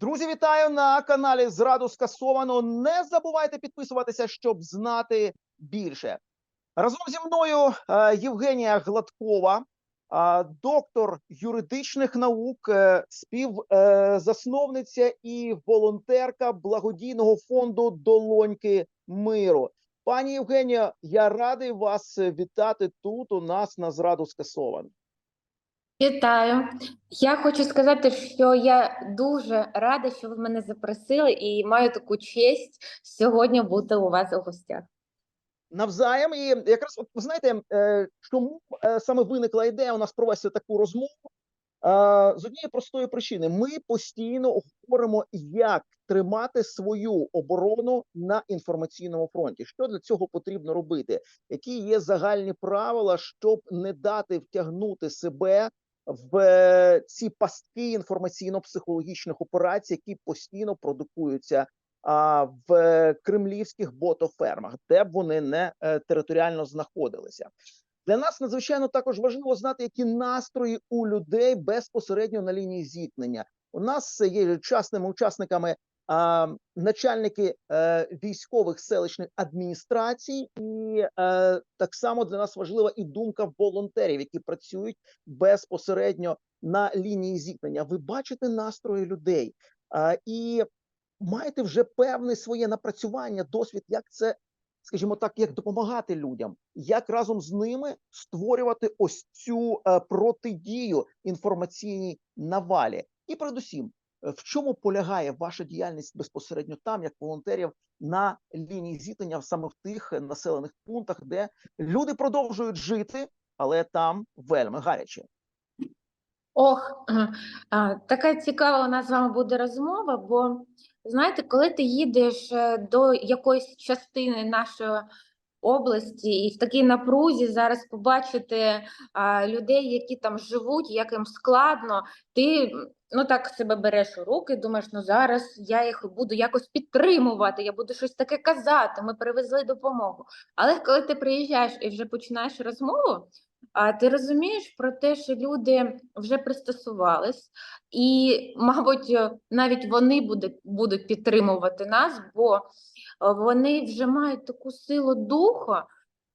Друзі, вітаю на каналі Зраду скасовано. Не забувайте підписуватися, щоб знати більше. Разом зі мною е, Євгенія Гладкова, е, доктор юридичних наук, е, співзасновниця і волонтерка благодійного фонду Долоньки миру. Пані Євгенія, я радий вас вітати тут. У нас на зраду скасовано. Вітаю. Я хочу сказати, що я дуже рада, що ви мене запросили, і маю таку честь сьогодні бути у вас у гостях. навзаєм. І якраз от ви знаєте, е, чому е, саме виникла ідея у нас провести таку розмову? Е, З однієї простої причини ми постійно говоримо, як тримати свою оборону на інформаційному фронті. Що для цього потрібно робити? Які є загальні правила, щоб не дати втягнути себе в е, ці пастки інформаційно-психологічних операцій, які постійно продукуються в кремлівських ботофермах, де б вони не е, територіально знаходилися. Для нас надзвичайно також важливо знати, які настрої у людей безпосередньо на лінії зіткнення. У нас є частними учасниками начальники е, військових селищних адміністрацій, і е, так само для нас важлива і думка волонтерів, які працюють безпосередньо на лінії зіткнення. Ви бачите настрої людей? І маєте вже певне своє напрацювання, досвід, як це, скажімо так, як допомагати людям, як разом з ними створювати ось цю е, протидію інформаційній навалі, і передусім, в чому полягає ваша діяльність безпосередньо там, як волонтерів на лінії зіткнення, саме в тих е, населених пунктах, де люди продовжують жити, але там вельми гаряче. Ох, така цікава у нас з вами буде розмова, бо знаєте, коли ти їдеш е, до якоїсь частини нашої області і в такій напрузі зараз побачити а, людей, які там живуть, як їм складно, ти ну так себе береш у руки, думаєш, ну зараз я їх буду якось підтримувати, я буду щось таке казати, ми привезли допомогу. Але коли ти приїжджаєш і вже починаєш розмову, а ти розумієш про те, що люди вже пристосувались, і, мабуть, е, навіть вони будуть, будуть підтримувати нас, бо е, вони вже мають таку силу духу.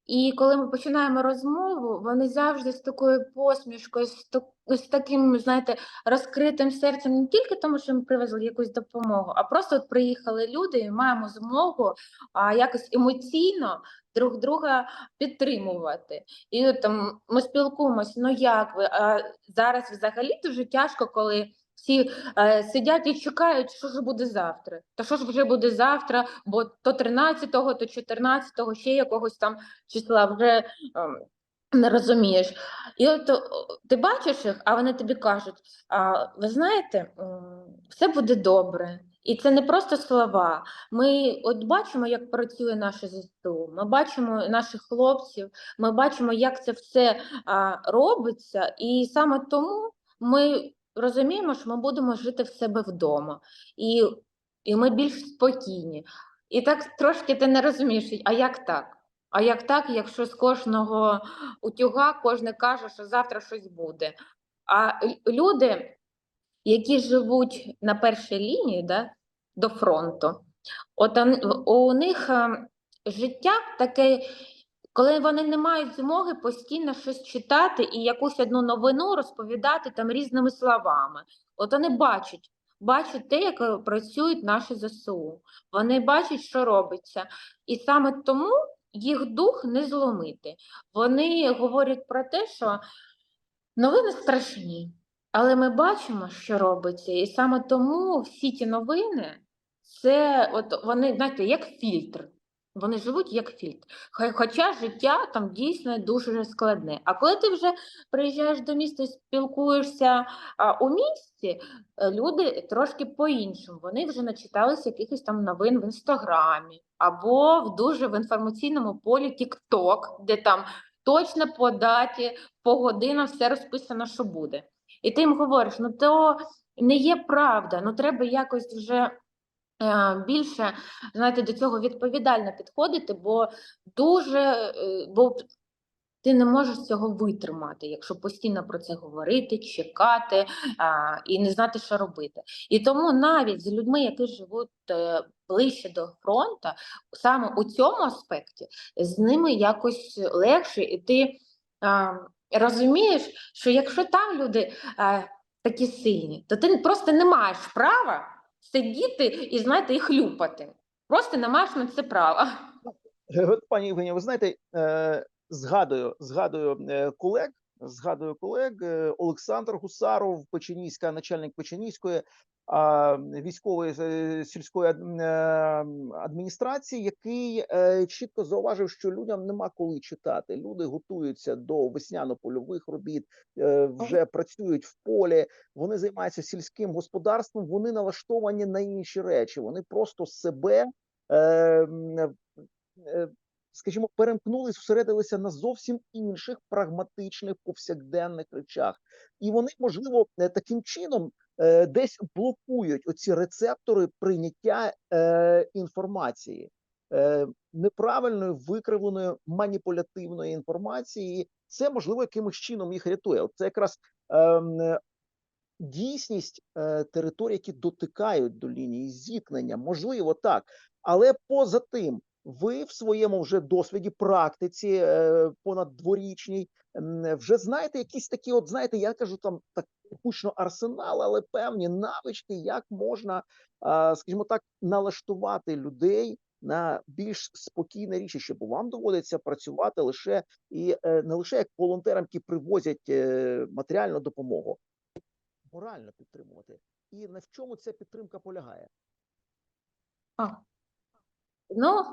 І коли ми починаємо розмову, вони завжди з такою посмішкою, з, так, таким, знаєте, розкритим серцем, не тільки тому, що ми привезли якусь допомогу, а просто от приїхали люди і маємо змогу а, якось емоційно друг друга підтримувати. І там ми спілкуємося, ну як ви? А зараз взагалі дуже тяжко, коли всі е, сидять і чекають, що ж буде завтра. Та що ж вже буде завтра, бо то 13-го, то 14-го, ще якогось там числа вже ем, не розумієш. І от ти бачиш їх, а вони тобі кажуть: а, ви знаєте, все буде добре. І це не просто слова. Ми от бачимо, як працює наше ЗСУ, ми бачимо наших хлопців, ми бачимо, як це все а, робиться, і саме тому ми розуміємо, що ми будемо жити в себе вдома, і, і ми більш спокійні. І так трошки ти не розумієш, а як так? А як так, якщо з кожного утюга кожен каже, що завтра щось буде? А люди, які живуть на першій лінії, да, до фронту, от у них е, життя таке, коли вони не мають змоги постійно щось читати і якусь одну новину розповідати там різними словами. От вони бачать, бачать те, як е, працюють наші ЗСУ. Вони бачать, що робиться. І саме тому їх дух не зломити. Вони говорять про те, що новини страшні, але ми бачимо, що робиться, і саме тому всі ті новини, це от вони, знаєте, як фільтр. Вони живуть як фільтр. Хо- Хоча життя там дійсно дуже складне. А коли ти вже приїжджаєш до міста спілкуєшся а, у місті, е, люди трошки по-іншому. Вони вже начиталися якихось там новин в інстаграмі або в дуже в інформаційному полі TikTok, де там точно по даті, по годинам все розписано, що буде. І ти їм говориш, ну то не є правда, ну треба якось вже е, більше знаєте, до цього відповідально підходити, бо дуже е, бо ти не можеш цього витримати, якщо постійно про це говорити, чекати а, і не знати, що робити. І тому навіть з людьми, які живуть е, ближче до фронту, саме у цьому аспекті з ними якось легше, і ти а, розумієш, що якщо там люди е, такі сильні, то ти просто не маєш права сидіти і знаєте, і хлюпати. Просто не маєш на це права. От, пані Євгенія, ви знаєте, е, згадую, згадую е, колег, згадую колег е, Олександр Гусаров, Печеніська, начальник Печеніської а, військової е, сільської е, адміністрації, який чітко зауважив, що людям нема коли читати. Люди готуються до весняно-польових робіт, вже працюють в полі, вони займаються сільським господарством, вони налаштовані на інші речі. Вони просто себе. Скажімо, перемкнулись, зосередилися на зовсім інших прагматичних повсякденних речах, і вони, можливо, е, таким чином е, десь блокують оці рецептори прийняття е, інформації. Неправильної викривленої маніпулятивної інформації, це можливо якимось чином їх рятує. От це якраз е, дійсність е, територій, які дотикають до лінії зіткнення, можливо, так, але поза тим, ви в своєму вже досвіді, практиці е, понад дворічній, вже знаєте якісь такі, от знаєте, я кажу там так гучно арсенал, але певні навички, як можна, скажімо так, налаштувати людей на більш спокійне рішення, бо вам доводиться працювати лише і е, не лише як волонтерам, які привозять е, матеріальну допомогу, морально підтримувати. І на чому ця підтримка полягає? А. Ну,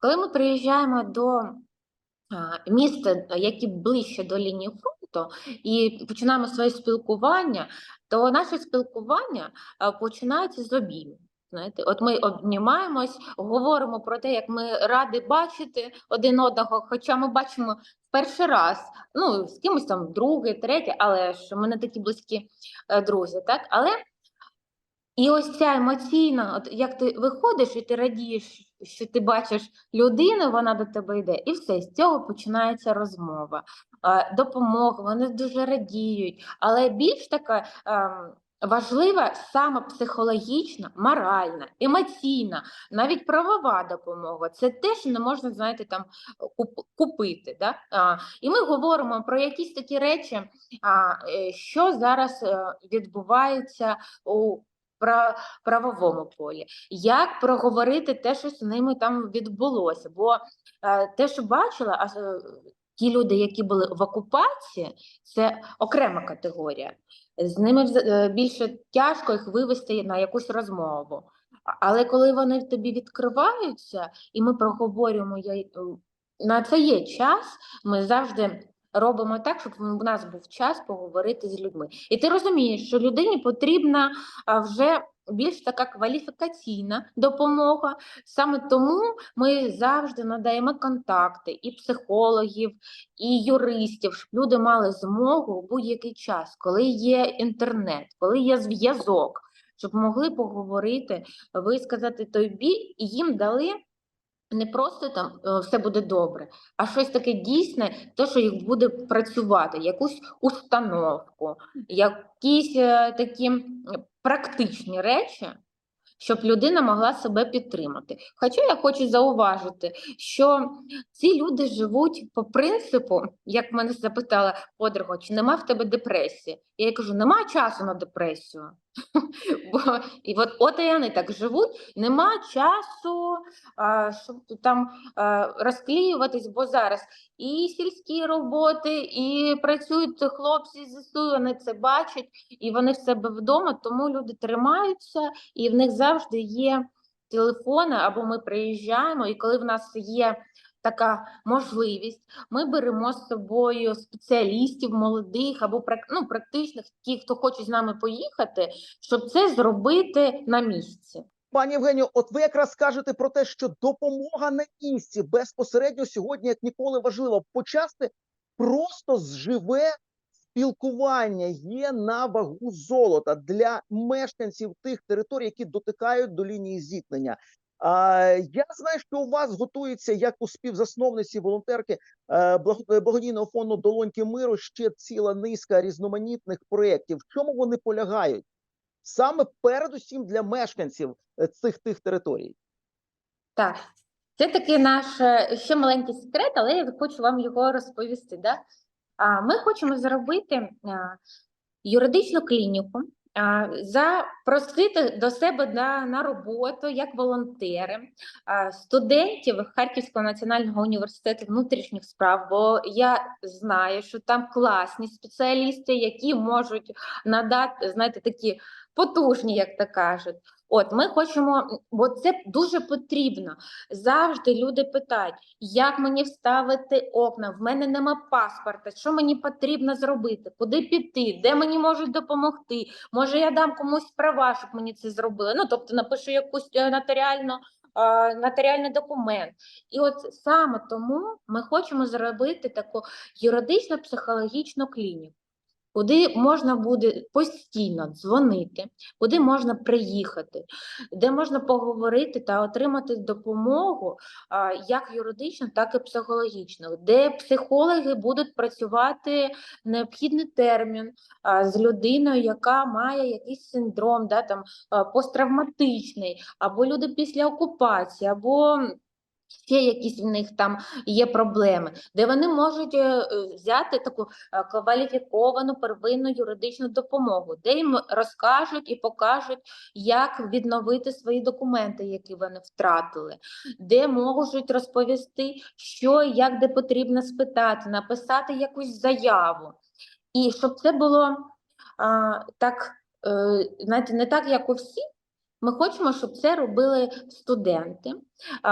коли ми приїжджаємо до а, міст, які ближче до лінії фронту, і починаємо своє спілкування, то наше спілкування починається з обіймів. Знаєте, от ми обнімаємось, говоримо про те, як ми раді бачити один одного, хоча ми бачимо в перший раз, ну з кимось там другий, третій, але ж ми не такі близькі е, друзі, так? Але і ось ця емоційна, от як ти виходиш і ти радієш, що ти бачиш людину, вона до тебе йде, і все, з цього починається розмова, допомога, вони дуже радіють, але більш така ем, важлива саме психологічна, моральна, емоційна, навіть правова допомога. Це те, що не можна, знаєте, там купити. Да? І ми говоримо про якісь такі речі, е, що зараз е, відбувається у правовому полі, як проговорити те, що з ними там відбулося. Бо е, те, що бачила, е, ті люди, які були в окупації, це окрема категорія. З ними е, більше тяжко їх вивести на якусь розмову. Але коли вони тобі відкриваються, і ми проговорюємо на це є час, ми завжди робимо так, щоб у нас був час поговорити з людьми. І ти розумієш, що людині потрібна вже більш така кваліфікаційна допомога. Саме тому ми завжди надаємо контакти і психологів, і юристів, щоб люди мали змогу у будь-який час, коли є інтернет, коли є зв'язок, щоб могли поговорити, висказати той біль, і їм дали. Не просто там е, все буде добре, а щось таке дійсне, те, що їх буде працювати, якусь установку, якісь е, такі практичні речі, щоб людина могла себе підтримати. Хоча я хочу зауважити, що ці люди живуть по принципу, як мене запитала подруга, чи нема в тебе депресії? Я кажу, нема часу на депресію. Бо, і от, і вони так живуть, нема часу, а, щоб там а, розклеюватись, бо зараз і сільські роботи, і працюють хлопці з ЗСУ, вони це бачать, і вони в себе вдома, тому люди тримаються, і в них завжди є телефони, або ми приїжджаємо, і коли в нас є така можливість, ми беремо з собою спеціалістів молодих або ну, практичних, ті, хто хоче з нами поїхати, щоб це зробити на місці. Пані Євгенію, от ви якраз кажете про те, що допомога на місці безпосередньо сьогодні, як ніколи, важливо почасти просто зживе спілкування є на вагу золота для мешканців тих територій, які дотикають до лінії зіткнення. Я знаю, що у вас готується як у співзасновниці волонтерки е, е, благодійного фонду Долоньки миру ще ціла низка різноманітних проєктів. В чому вони полягають? Саме передусім для мешканців е, цих тих територій. Так, це такий наш ще маленький секрет, але я хочу вам його розповісти. Да? Ми хочемо зробити юридичну клініку, запросити до себе на, на роботу як волонтери студентів Харківського національного університету внутрішніх справ, бо я знаю, що там класні спеціалісти, які можуть надати, знаєте, такі потужні, як то кажуть. От ми хочемо, бо це дуже потрібно. Завжди люди питають, як мені вставити окна, в мене нема паспорта, що мені потрібно зробити, куди піти, де мені можуть допомогти. Може, я дам комусь права, щоб мені це зробили. Ну, тобто напишу якусь е, нотаріальну, нотаріальний документ. І от саме тому ми хочемо зробити таку юридично психологічну клініку. Куди можна буде постійно дзвонити, куди можна приїхати, де можна поговорити та отримати допомогу як юридично, так і психологічно, де психологи будуть працювати необхідний термін з людиною, яка має якийсь синдром, да, там, посттравматичний, або люди після окупації, або ще якісь в них там є проблеми, де вони можуть е, взяти таку е, кваліфіковану первинну юридичну допомогу, де їм розкажуть і покажуть, як відновити свої документи, які вони втратили, де можуть розповісти, що і як де потрібно спитати, написати якусь заяву. І щоб це було а, так, е, знаєте, не так, як у всіх. Ми хочемо, щоб це робили студенти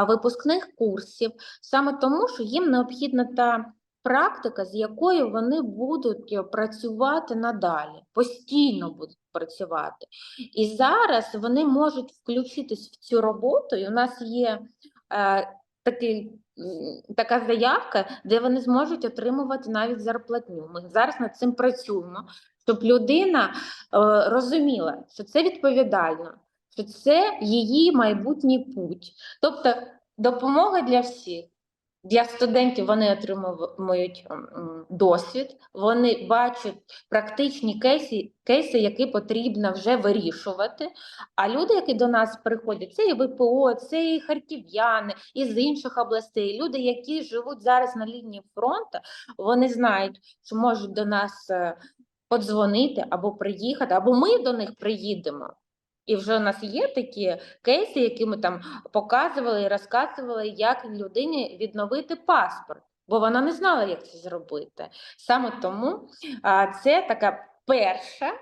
випускних курсів, саме тому, що їм необхідна та практика, з якою вони будуть е, працювати надалі, постійно будуть працювати. І зараз вони можуть включитись в цю роботу, і у нас є е, такий, така заявка, де вони зможуть отримувати навіть зарплатню. Ми зараз над цим працюємо, щоб людина е, розуміла, що це відповідально що це її майбутній путь. Тобто допомога для всіх. Для студентів вони отримують досвід, вони бачать практичні кейси, кейси, які потрібно вже вирішувати. А люди, які до нас приходять, це і ВПО, це і харків'яни, і з інших областей. Люди, які живуть зараз на лінії фронту, вони знають, що можуть до нас е, подзвонити або приїхати, або ми до них приїдемо. І вже у нас є такі кейси, які ми там показували і розказували, як людині відновити паспорт, бо вона не знала, як це зробити. Саме тому а, це така перша,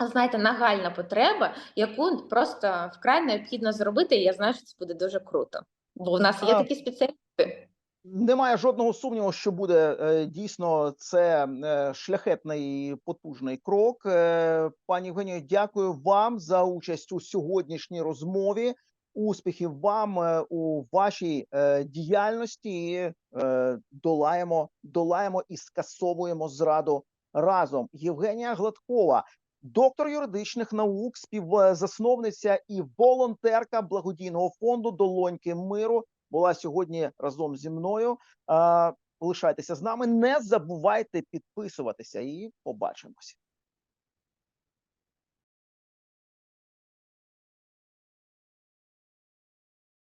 знаєте, нагальна потреба, яку просто вкрай необхідно зробити. І я знаю, що це буде дуже круто. Бо в нас є такі спеціалісти. Немає жодного сумніву, що буде е, дійсно це е, шляхетний потужний крок. Е, Пані Євгенію, дякую вам за участь у сьогоднішній розмові. Успіхів вам у вашій діяльності. Долаємо, долаємо і скасовуємо зраду разом. Євгенія Гладкова, доктор юридичних наук, співзасновниця і волонтерка благодійного фонду Долоньки миру була сьогодні разом зі мною. Лишайтеся з нами, не забувайте підписуватися і побачимося.